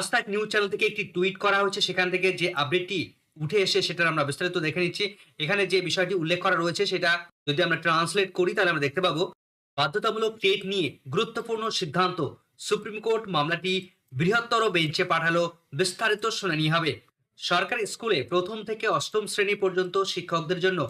আস্তাক news channel থেকে একটি টুইট করা হয়েছে, সেখান থেকে যে আপডেটটি উঠে এসে সেটার আমরা বিস্তারিত দেখে নিচ্ছি। এখানে যে বিষয়টি উল্লেখ করা রয়েছে, সেটা যদি আমরা ট্রান্সলেট করি, তাহলে আমরা দেখতে পাবো, বাধ্যতামূলক টেট নিয়ে গুরুত্বপূর্ণ সিদ্ধান্ত সুপ্রিম কোর্ট মামলাটি বৃহত্তর বেঞ্চে পাঠালো, বিস্তারিত শুনানি হবে। সরকারি স্কুলে প্রথম থেকে অষ্টম শ্রেণি পর্যন্ত শিক্ষকদের জন্য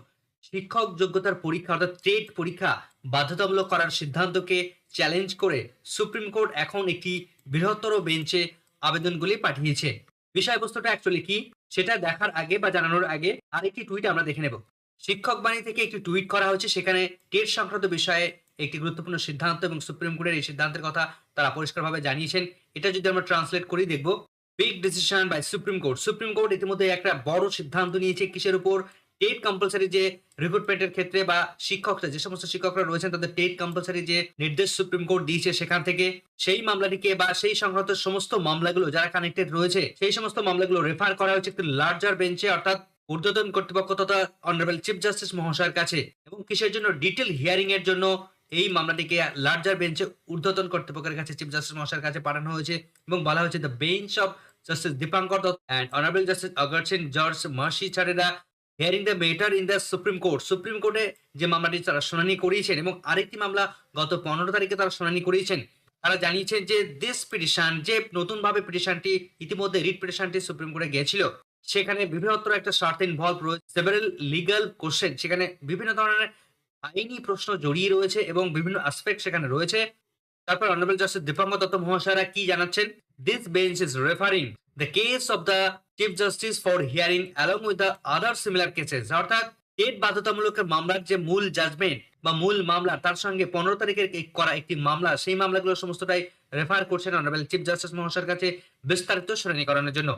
শিক্ষক যোগ্যতার পরীক্ষা, অর্থাৎ টেট পরীক্ষা বাধ্যতামূলক করার সিদ্ধান্তকে চ্যালেঞ্জ করে সুপ্রিম কোর্ট এখন একটি বৃহত্তর বেঞ্চে আবেদনগুলি পাঠিয়েছে। বিষয়বস্তুটা অ্যাকচুয়ালি কি, সেটা দেখার আগে বা জানানোর আগে আরেকটি টুইট আমরা দেখে নেব। শিক্ষক বাণী থেকে একটি টুইট করা হয়েছে, সেখানে টেট সংক্রান্ত বিষয়ে একটি গুরুত্বপূর্ণ সিদ্ধান্ত এবং সুপ্রিম কোর্টের এই সিদ্ধান্তের কথা তারা পরিষ্কারভাবে জানিয়েছেন। এটা যদি আমরা ট্রান্সলেট করি, দেখব big decision by supreme court. Supreme court ইতিমধ্যে একটা বড় সিদ্ধান্ত নিয়েছে কিসের উপর? টেট কম্পালসারি যে রিক্রুটমেন্টের ক্ষেত্রে বা শিক্ষকরা, যে সমস্ত শিক্ষকরা রয়েছেন, তাদের টেট কম্পালসারি যে নির্দেশ সুপ্রিম কোর্ট দিয়েছে সেখান থেকে সেই মামলাটিকে বা সেই সংক্রান্ত সমস্ত মামলাগুলো যারা কানেক্টেড রয়েছে, সেই সমস্ত মামলাগুলো রেফার করা হয়েছে একটি লার্জার বেঞ্চে অর্থাৎ ঊর্ধ্বতন কর্তৃপক্ষ তথা অনারেবল চিফ জাস্টিস মহাশয়ের কাছে এবং কিসের জন্য ডিটেল হিয়ারিং এর জন্য এই মামলাটিকে লার্জার বেঞ্চে ঊর্ধ্বতন কর্তৃপক্ষের কাছে চিফ জাস্টিস মহাশয়ের কাছে পাঠানো হয়েছে এবং বলা হয়েছে the bench of justice Dipankar Datta and honourable justice অগর সিং George Masih ছাড়েরা hearing the matter in the supreme court supreme কোর্টে যে মামলাটি তারা শুনানি করিয়েছেন এবং আরেকটি মামলা গত পনেরো তারিখে তারা শুনানি করিয়েছেন, তারা জানিয়েছেন যে দিস পিটিশন যে নতুনভাবে পিটিশনটি ইতিমধ্যে রিট পিটিশনটি সুপ্রিম কোর্টে গিয়েছিল, সেখানে বৃহত্তর একটা শর্ত ইনভলভ রয়েছে সেভারেল লিগাল কোশ্চেন সেখানে বিভিন্ন ধরনের আইনি প্রশ্ন জড়িয়ে রয়েছে এবং বিভিন্ন আসপেক্ট সেখানে রয়েছে। তারপর অনারেবল জাস্টিস দীপঙ্কর দত্ত মহাশয়রা কি জানাচ্ছেন? This bench is referring the case of the chief justice for hearing along with the other similar cases অর্থাৎ টেট বাধ্যতামূলক মামলার যে মূল জাজমেন্ট বা মূল মামলা, তার সঙ্গে পনেরো তারিখের করা একটি মামলা, সেই মামলাগুলো সমস্তটাই রেফার করছেন অনারেবল চিফ জাস্টিস মহাশয়ের কাছে বিস্তারিত শুনানি করানোর জন্য।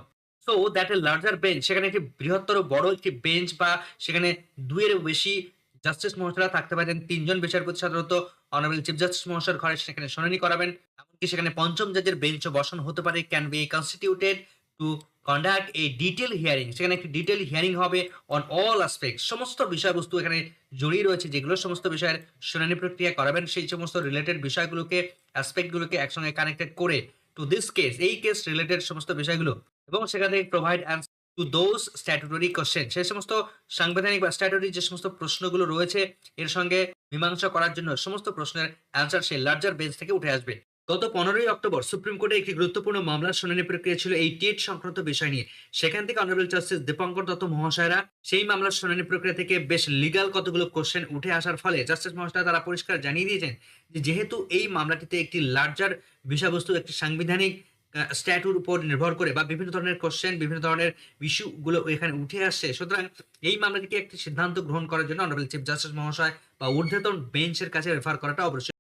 So that a larger bench সেখানে একটি বৃহত্তর বড় একটি বেঞ্চ বা সেখানে দুইয়ের বেশি জাস্টিস মহাশয়রা থাকতে পারেন, তিনজন বিচারপতি সাধারণত অনারেবল চিফ জাস্টিস মহাশয়ের ঘরে সেখানে শুনানি করাবেন। এমনকি সেখানে পঞ্চম জাজের বেঞ্চও বসানো হতে পারে can be constituted to conduct এই ডিটেল হিয়ারিং সেখানে একটি ডিটেল হিয়ারিং হবে অন অল আসপেক্ট সমস্ত বিষয়বস্তু এখানে জড়িয়ে রয়েছে, যেগুলো সমস্ত বিষয়ের শুনানি প্রক্রিয়া করাবেন, সেই সমস্ত রিলেটেড বিষয়গুলোকে অ্যাসপেক্টগুলোকে একসঙ্গে কানেক্টেড করে টু দিস কেস এই কেস রিলেটেড সমস্ত বিষয়গুলো। এবং সেখান provide to those statutory question সেই সমস্ত সাংবিধানিক বা স্ট্যাটুটরি যে সমস্ত প্রশ্নগুলো রয়েছে, এর সঙ্গে মীমাংসা করার জন্য সমস্ত প্রশ্নের অ্যান্সার সেই লার্জার বেঞ্চ থেকে উঠে আসবে। গত পনেরোই অক্টোবর সুপ্রিম কোর্টে একটি গুরুত্বপূর্ণ মামলার শুনানি প্রক্রিয়া ছিল এই টেট সংক্রান্ত বিষয় নিয়ে। সেখান থেকে অনারেবল জাস্টিস দীপঙ্কর দত্ত মহাশয়রা সেই মামলার শুনানি প্রক্রিয়া থেকে বেশ লিগাল কতগুলো কোশ্চেন উঠে আসার ফলে জাস্টিস মহাশয় তারা পরিষ্কার জানিয়ে দিয়েছেন যে যেহেতু এই মামলাটিতে একটি লার্জার বিষয়বস্তু, একটি সাংবিধানিক স্ট্যাটুর উপর নির্ভর করে বা বিভিন্ন ধরনের কোশ্চেন বিভিন্ন ধরনের ইস্যুগুলো এখানে উঠে আসছে। সুতরাং এই মামলাটিকে একটি সিদ্ধান্ত গ্রহণ করার জন্য অনারেবল চিফ জাস্টিস মহাশয় বা ঊর্ধ্বতন বেঞ্চের কাছে রেফার করাটা অবশ্যই